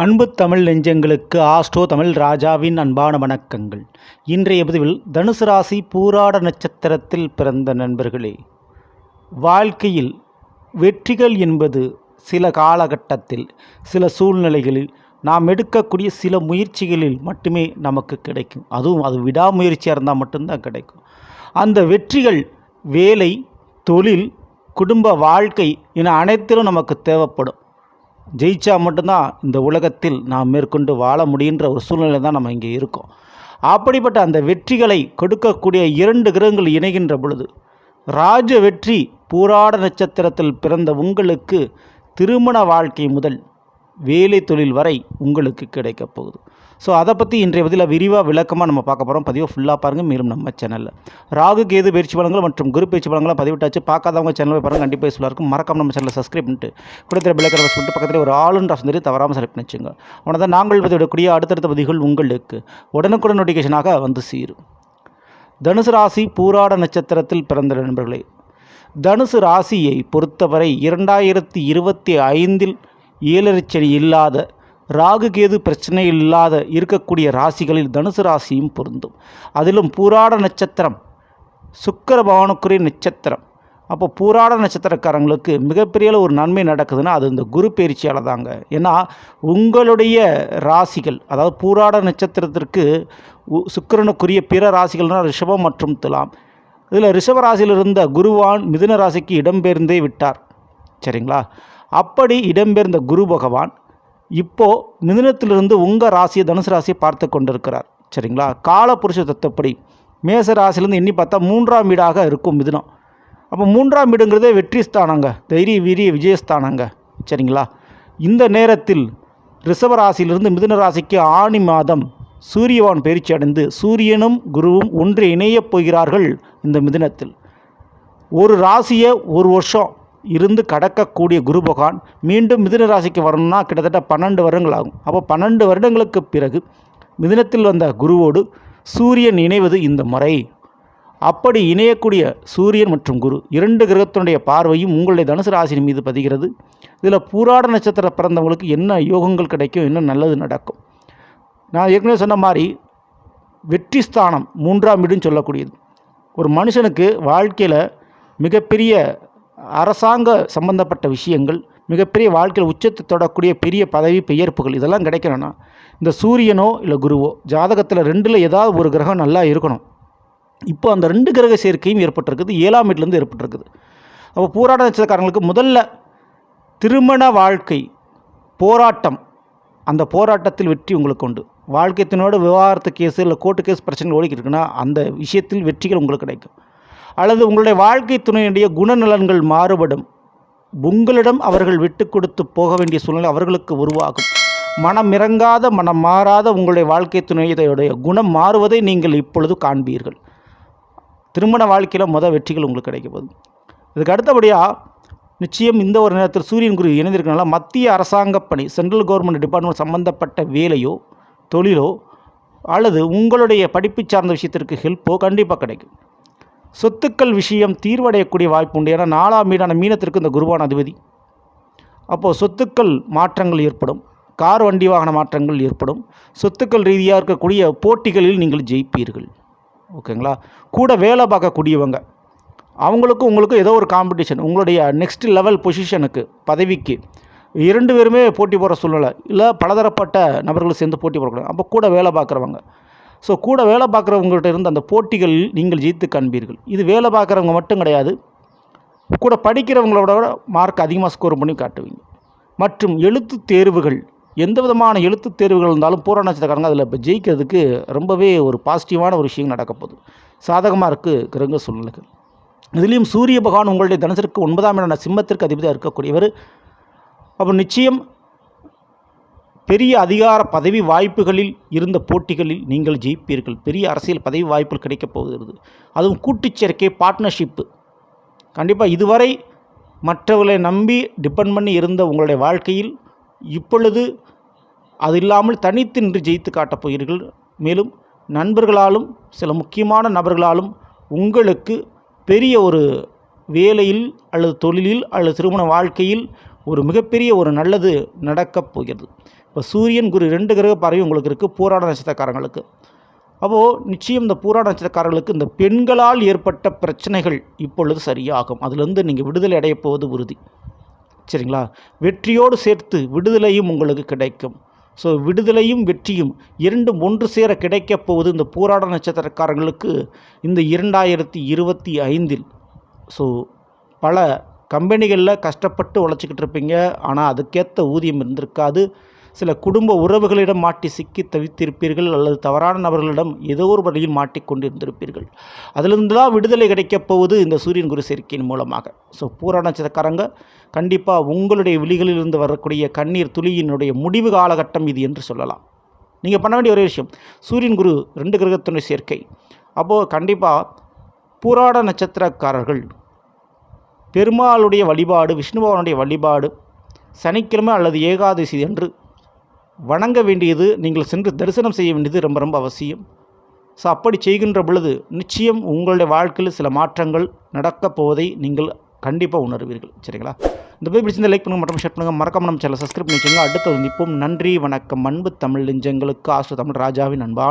அன்பு தமிழ் நெஞ்சங்களுக்கு ஆஸ்ட்ரோ தமிழ் ராஜாவின் அன்பான வணக்கங்கள். இன்றைய பதிவில் தனுசு ராசி பூராட நட்சத்திரத்தில் பிறந்த நண்பர்களே வாழ்க்கையில் வெற்றிகள் என்பது சில காலகட்டத்தில் சில சூழ்நிலைகளில் நாம் எடுக்கக்கூடிய சில முயற்சிகளில் மட்டுமே நமக்கு கிடைக்கும். அதுவும் அது விடாமுயற்சியாக இருந்தால் மட்டும்தான் கிடைக்கும். அந்த வெற்றிகள் வேலை தொழில் குடும்ப வாழ்க்கை என அனைத்திலும் நமக்கு தேவைப்படும். ஜெயிச்சா மட்டும்தான் இந்த உலகத்தில் நாம் மேற்கொண்டு வாழ முடியுன்ற ஒரு சூழ்நிலை தான் நம்ம இங்கே இருக்கோம். அப்படிப்பட்ட அந்த வெற்றிகளை கொடுக்கக்கூடிய இரண்டு கிரகங்கள் இணைகின்ற பொழுது ராஜ வெற்றி பூராட நட்சத்திரத்தில் பிறந்த உங்களுக்கு திருமண வாழ்க்கை முதல் வேலை தொழில் வரை உங்களுக்கு கிடைக்கப் போகுது. ஸோ அதை பற்றி இன்றைய பதில் விரிவாக விளக்கமாக நம்ம பார்க்க போகிறோம் பதிவை ஃபுல்லாக பாருங்கள் மேலும் நம்ம சேனலில் ராகு கேது பயிற்சி பலங்கள் மற்றும் குரு பயிற்சி பலன்களை பதிவிட்டாச்சு. பார்க்காதவங்க சேனல் போய் பாருங்கள் கண்டிப்பாக யூஸ்ஃபுல்லாக இருக்கும். மறக்காம நம்ம சேனலில் சப்ஸ்கிரைப் பண்ணிட்டு கொடுத்துற பிள்ளைக்கிற பண்ணிட்டு பக்கத்தில் ஒரு ஆளுன்ற ஆப்ஷன் தவறாமல் செலக்ட் பண்ணி வச்சுங்க அவனை தான் நாங்கள் பதிவிடக்கூடிய அடுத்தடுத்த பதிவுகள் உங்களுக்கு உடனுக்குடன் நோட்டிஃபிகேஷனாக வந்து சீரும். தனுசு ராசி பூராட நட்சத்திரத்தில் பிறந்த நண்பர்களே. தனுசு ராசியை பொறுத்தவரை இரண்டாயிரத்தி இருபத்தி ஐந்தில் ஏழரைச்சனி இல்லாத ராகு கேது பிரச்சனை இல்லாத இருக்கக்கூடிய ராசிகளில் தனுசு ராசியும் பொருந்தும். அதிலும் பூராட நட்சத்திரம் சுக்கர பவானுக்குரிய நட்சத்திரம். அப்போ பூராட நட்சத்திரக்காரங்களுக்கு மிகப்பெரிய ஒரு நன்மை நடக்குதுன்னா அது இந்த குரு பயிற்சியால் தாங்க. ஏன்னா உங்களுடைய ராசிகள் அதாவது பூராட நட்சத்திரத்திற்கு உ- சுக்கிரனுக்குரிய பிற ராசிகள்னால் ரிஷபம் மற்றும் துலாம். இதில் ரிஷப ராசியில் இருந்த குருவான் மிதுன ராசிக்கு இடம்பெயர்ந்தே விட்டார். சரிங்களா? அப்படி இடம்பெயர்ந்த குரு பகவான் இப்போது மிதுனத்திலிருந்து உங்கள் ராசியை தனுசு ராசியை பார்த்து கொண்டிருக்கிறார். சரிங்களா? கால புருஷ தத்துவப்படி. மேச ராசிலேருந்து எண்ணி பார்த்தா மூன்றாம் வீடாக இருக்கும் மிதுனம். அப்போ மூன்றாம் வீடுங்கிறதே வெற்றி ஸ்தானங்க. தைரிய வீரிய விஜயஸ்தானங்க சரிங்களா? இந்த நேரத்தில் ரிஷபராசியிலிருந்து மிதுன ராசிக்கு ஆணி மாதம் சூரியவான் பயிற்சி அடைந்து சூரியனும் குருவும் ஒன்று இணையப் போகிறார்கள் இந்த மிதுனத்தில். ஒரு ராசியை ஒரு வருஷம் இருந்து கடக்கக்கூடிய குரு பகவான் மீண்டும் மிதுன ராசிக்கு வரணும்னா கிட்டத்தட்ட பன்னெண்டு வருடங்கள் ஆகும். அப்போ பன்னெண்டு வருடங்களுக்கு பிறகு மிதுனத்தில் வந்த குருவோடு சூரியன் இணைவது இந்த முறை. அப்படி இணையக்கூடிய சூரியன் மற்றும் குரு இரண்டு கிரகத்தினுடைய பார்வையும் உங்களுடைய தனுசு ராசியின் மீது பதிகிறது. இதில் பூராட நட்சத்திர பிறந்தவங்களுக்கு என்ன யோகங்கள் கிடைக்கும் என்ன நல்லது நடக்கும். நான் ஏற்கனவே சொன்ன மாதிரி வெற்றி ஸ்தானம் மூன்றாம் வீடுன்னு சொல்லக்கூடியது. ஒரு மனுஷனுக்கு வாழ்க்கையில் மிகப்பெரிய அரசாங்க சம்பந்தப்பட்ட விஷயங்கள் மிகப்பெரிய வாழ்க்கையில் உச்சத்தை தொடக்கூடிய பெரிய பதவி பெயர்ப்புகள் இதெல்லாம் கிடைக்கணும்னா இந்த சூரியனோ இல்லை குருவோ ஜாதகத்தில் ரெண்டில் ஏதாவது ஒரு கிரகம் நல்லா இருக்கணும். இப்போ அந்த ரெண்டு கிரக சேர்க்கையும் ஏற்பட்டிருக்குது ஏழாம் வீட்டிலேருந்து ஏற்பட்டிருக்குது. அப்போ போராட நட்சத்திரக்காரங்களுக்கு முதல்ல திருமண வாழ்க்கை போராட்டம் அந்த போராட்டத்தில் வெற்றி உங்களுக்கு உண்டு. வாழ்க்கையத்தினோட விவாகரத்து கேஸு இல்லை கோர்ட்டு கேஸ் பிரச்சனை ஓடிக்கிட்டு இருக்குன்னா அந்த விஷயத்தில் வெற்றிகள் உங்களுக்கு கிடைக்கும். அல்லது உங்களுடைய வாழ்க்கை துணையினுடைய குணநலன்கள் மாறுபடும். உங்களிடம் அவர்கள் விட்டு கொடுத்து போக வேண்டிய சூழ்நிலை அவர்களுக்கு உருவாகும். மனம் இறங்காத மனம் மாறாத உங்களுடைய வாழ்க்கை துணையுடைய குணம் மாறுவதை நீங்கள் இப்பொழுது காண்பீர்கள். திருமண வாழ்க்கையில் மொதல் வெற்றிகள் உங்களுக்கு கிடைக்க இதுக்கு அடுத்தபடியாக நிச்சயம் இந்த ஒரு நேரத்தில் சூரியன் குரு இணைந்திருக்கனால மத்திய அரசாங்க பணி சென்ட்ரல் கவர்மெண்ட் டிபார்ட்மெண்ட் சம்பந்தப்பட்ட வேலையோ தொழிலோ அல்லது உங்களுடைய படிப்பு சார்ந்த விஷயத்திற்கு ஹெல்ப்போ கண்டிப்பாக கிடைக்கும். சொத்துக்கள் விஷயம் தீர்வடையக்கூடிய வாய்ப்பு உண்டு. ஏன்னா நாலாம் வீடான மீனத்திற்கு இந்த குருவான அதிபதி. அப்போது சொத்துக்கள் மாற்றங்கள் ஏற்படும். கார் வண்டி வாகன மாற்றங்கள் ஏற்படும். சொத்துக்கள் ரீதியாக இருக்கக்கூடிய போட்டிகளில் நீங்கள் ஜெயிப்பீர்கள். ஓகேங்களா? கூட வேலை பார்க்கக்கூடியவங்க அவங்களுக்கும் உங்களுக்கும் ஏதோ ஒரு காம்படிஷன் உங்களுடைய நெக்ஸ்ட் லெவல் பொசிஷனுக்கு பதவிக்கு இரண்டு பேருமே போட்டி போகிற சூழ்நிலை இல்லை பலதரப்பட்ட நபர்கள் சேர்ந்து போட்டி போடக்கூடாது. அப்போ கூட வேலை பார்க்குறவங்க ஸோ கூட வேலை பார்க்குறவங்கள்ட்ட இருந்து அந்த போட்டிகள் நீங்கள் ஜெயித்து காண்பீர்கள். இது வேலை பார்க்குறவங்க மட்டும் கிடையாது. கூட படிக்கிறவங்களோட மார்க் அதிகமாக ஸ்கோர் பண்ணி காட்டுவீங்க. மற்றும் எழுத்து தேர்வுகள் எந்த விதமான எழுத்து தேர்வுகள் இருந்தாலும் பூரண நட்சத்திரக்காரங்க அதில் இப்போ ஜெயிக்கிறதுக்கு ரொம்பவே ஒரு பாசிட்டிவான ஒரு விஷயம் நடக்க போகுது. சாதகமாக இருக்குது கிரக சூழ்நிலைகள். இதுலேயும் சூரிய பகவான் உங்களுடைய தனுசருக்கு ஒன்பதாம் இடம் சிம்மத்திற்கு அதிபதியாக இருக்கக்கூடியவர். அப்போ நிச்சயம் பெரிய அதிகார பதவி வாய்ப்புகளில் இருந்த போட்டிகளில் நீங்கள் ஜெயிப்பீர்கள். பெரிய அரசியல் பதவி வாய்ப்புகள் கிடைக்கப் போகிறது. அதுவும் கூட்டுச்சேர்க்கை பார்ட்னர்ஷிப்பு கண்டிப்பாக இதுவரை மற்றவர்களை நம்பி டிபெண்ட் பண்ணி இருந்த உங்களுடைய வாழ்க்கையில் இப்பொழுது அது இல்லாமல் தனித்து நின்று ஜெயித்து காட்டப் போகிறீர்கள். மேலும் நண்பர்களாலும் சில முக்கியமான நபர்களாலும் உங்களுக்கு பெரிய ஒரு வேலையில் அல்லது தொழிலில் அல்லது திருமண வாழ்க்கையில் ஒரு மிகப்பெரிய ஒரு நல்லது நடக்கப் போகிறது. இப்போ சூரியன் குரு ரெண்டு கிரக பார்வை உங்களுக்கு இருக்குது போராட நட்சத்திரக்காரங்களுக்கு. அப்போது நிச்சயம் இந்த பூராட நட்சத்திரக்காரர்களுக்கு இந்த பெண்களால் ஏற்பட்ட பிரச்சனைகள் இப்பொழுது சரியாகும். அதிலிருந்து நீங்கள் விடுதலை அடையப்போவது உறுதி. சரிங்களா? வெற்றியோடு சேர்த்து விடுதலையும் உங்களுக்கு கிடைக்கும். ஸோ விடுதலையும் வெற்றியும் இரண்டும் ஒன்று சேர கிடைக்கப் போவது இந்த போராட நட்சத்திரக்காரங்களுக்கு இந்த இரண்டாயிரத்தி இருபத்தி ஐந்தில். ஸோ பல கம்பெனிகளில் கஷ்டப்பட்டு உழைச்சிக்கிட்டு இருப்பீங்க. ஆனால் அதுக்கேற்ற ஊதியம் இருந்திருக்காது. சில குடும்ப உறவுகளிடம் மாட்டி சிக்கி தவித்திருப்பீர்கள் அல்லது தவறான நபர்களிடம் ஏதோ ஒரு வழியில் மாட்டிக்கொண்டிருந்திருப்பீர்கள் அதிலிருந்து தான் விடுதலை கிடைக்கப் போவது இந்த சூரியன் குரு சேர்க்கையின் மூலமாக. ஸோ பூராட நட்சத்திரக்காரங்க கண்டிப்பாக உங்களுடைய விழிகளிலிருந்து வரக்கூடிய கண்ணீர் துளியினுடைய முடிவு காலகட்டம் இது என்று சொல்லலாம். நீங்கள் பண்ண வேண்டிய ஒரே விஷயம் சூரியன் குரு ரெண்டு கிரகத்தினுடைய சேர்க்கை. அப்போது கண்டிப்பாக பூராட நட்சத்திரக்காரர்கள் பெருமாளுடைய வழிபாடு விஷ்ணு பகவானுடைய வழிபாடு சனிக்கிழமை அல்லது ஏகாதசி என்று வணங்க வேண்டியது நீங்கள் சென்று தரிசனம் செய்ய வேண்டியது ரொம்ப ரொம்ப அவசியம். ஸோ அப்படி செய்கின்ற பொழுது நிச்சயம் உங்களுடைய வாழ்க்கையில் சில மாற்றங்கள் நடக்கப் போவதை நீங்கள் கண்டிப்பாக உணர்வீர்கள். சரிங்களா? இந்த போய் பிடிச்சிருந்த லைக் பண்ணுங்கள் மற்றும் ஷேர் பண்ணுங்கள் மறக்காம நம்ம சேனல் சப்ஸ்கிரைப் பண்ணி வச்சுங்க அடுத்தது நிற்போம் நன்றி வணக்கம். அன்பு தமிழ் நெஞ்சங்களுக்கு ஆசு தமிழ் ராஜாவின் அன்பா